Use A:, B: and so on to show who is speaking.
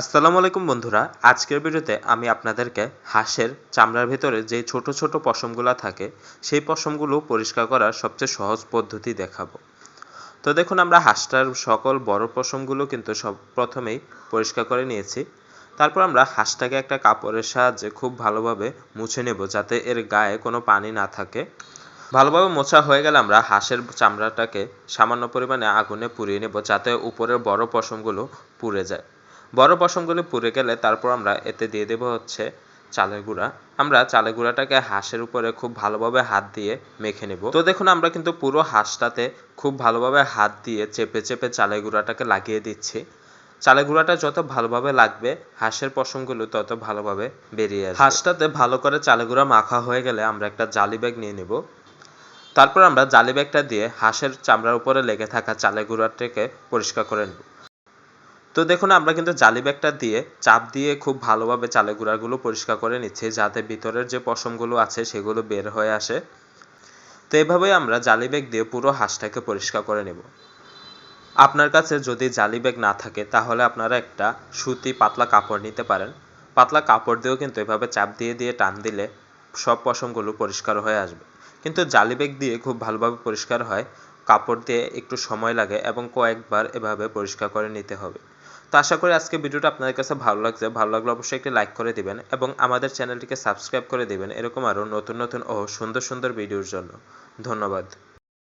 A: আসসালামু আলাইকুম বন্ধুরা, আজকের ভিডিওতে আমি আপনাদেরকে হাঁসের চামড়ার ভিতরে যে ছোট ছোট পশমগুলো থাকে, সেই পশমগুলো পরিষ্কার করার সবচেয়ে সহজ পদ্ধতি দেখাবো। তো দেখুন, আমরা হাঁসটার সকল বড় পশমগুলো কিন্তু সব প্রথমেই পরিষ্কার করে নিয়েছি। তারপর আমরা হাঁসটাকে একটা কাপড়ের সাহায্যে খুব ভালোভাবে মুছে নেব যাতে এর গায়ে কোনো পানি না থাকে। ভালোভাবে মোছা হয়ে গেলে আমরা হাঁসের চামড়াটাকে সামান্য পরিমাণে আগুনে পুড়িয়ে নেব যাতে উপরের বড় পশমগুলো পুড়ে যায়। বড় পশমগুলো পুড়ে গেলে তারপর আমরা এতে দিয়ে দেব হচ্ছে চালের গুঁড়া। আমরা চালের গুঁড়াটাকে হাঁসের উপরে খুব ভালোভাবে হাত দিয়ে মেখে নেব। তো দেখুন, আমরা কিন্তু পুরো হাঁসটাতে খুব ভালোভাবে হাত দিয়ে চেপে চেপে চালের গুঁড়াটাকে লাগিয়ে দিচ্ছি। চালের গুঁড়াটা যত ভালোভাবে লাগবে, হাঁসের পশমগুলো তত ভালোভাবে বেরিয়ে আসবে। হাঁসটাতে ভালো করে চালের গুঁড়া মাখা হয়ে গেলে আমরা একটা জালি ব্যাগ নিয়ে নেব। তারপর আমরা জালি ব্যাগটা দিয়ে হাঁসের চামড়ার উপরে লেগে থাকা চালের গুঁড়াটাকে পরিষ্কার করে নেব। তো দেখুন, আমরা কিন্তু জালি ব্যাগটা দিয়ে চাপ দিয়ে খুব ভালোভাবে চালের গুঁড়াগুলো পরিষ্কার করে নিচ্ছি, যাতে ভিতরের যে পশমগুলো আছে সেগুলো বের হয়ে আসে। তো এইভাবেই আমরা জালি ব্যাগ দিয়ে পুরো হাঁসটাকে পরিষ্কার করে নেব। আপনার কাছে যদি জালি ব্যাগ না থাকে, তাহলে আপনারা একটা সুতি পাতলা কাপড় নিতে পারেন। পাতলা কাপড় দিয়েও কিন্তু এভাবে চাপ দিয়ে দিয়ে টান দিলে সব পশমগুলো পরিষ্কার হয়ে আসবে। কিন্তু জালি ব্যাগ দিয়ে খুব ভালোভাবে পরিষ্কার হয়, কাপড় দিয়ে একটু সময় লাগে এবং কয়েকবার এভাবে পরিষ্কার করে নিতে হবে। তো আশা করি আজকে ভিডিওটা আপনাদের কাছে ভালো লাগছে। ভালো লাগলে অবশ্যই একটি লাইক করে দিবেন এবং আমাদের চ্যানেলটিকে সাবস্ক্রাইব করে দিবেন। এরকম আরও নতুন নতুন ও সুন্দর সুন্দর ভিডিওর জন্য। ধন্যবাদ।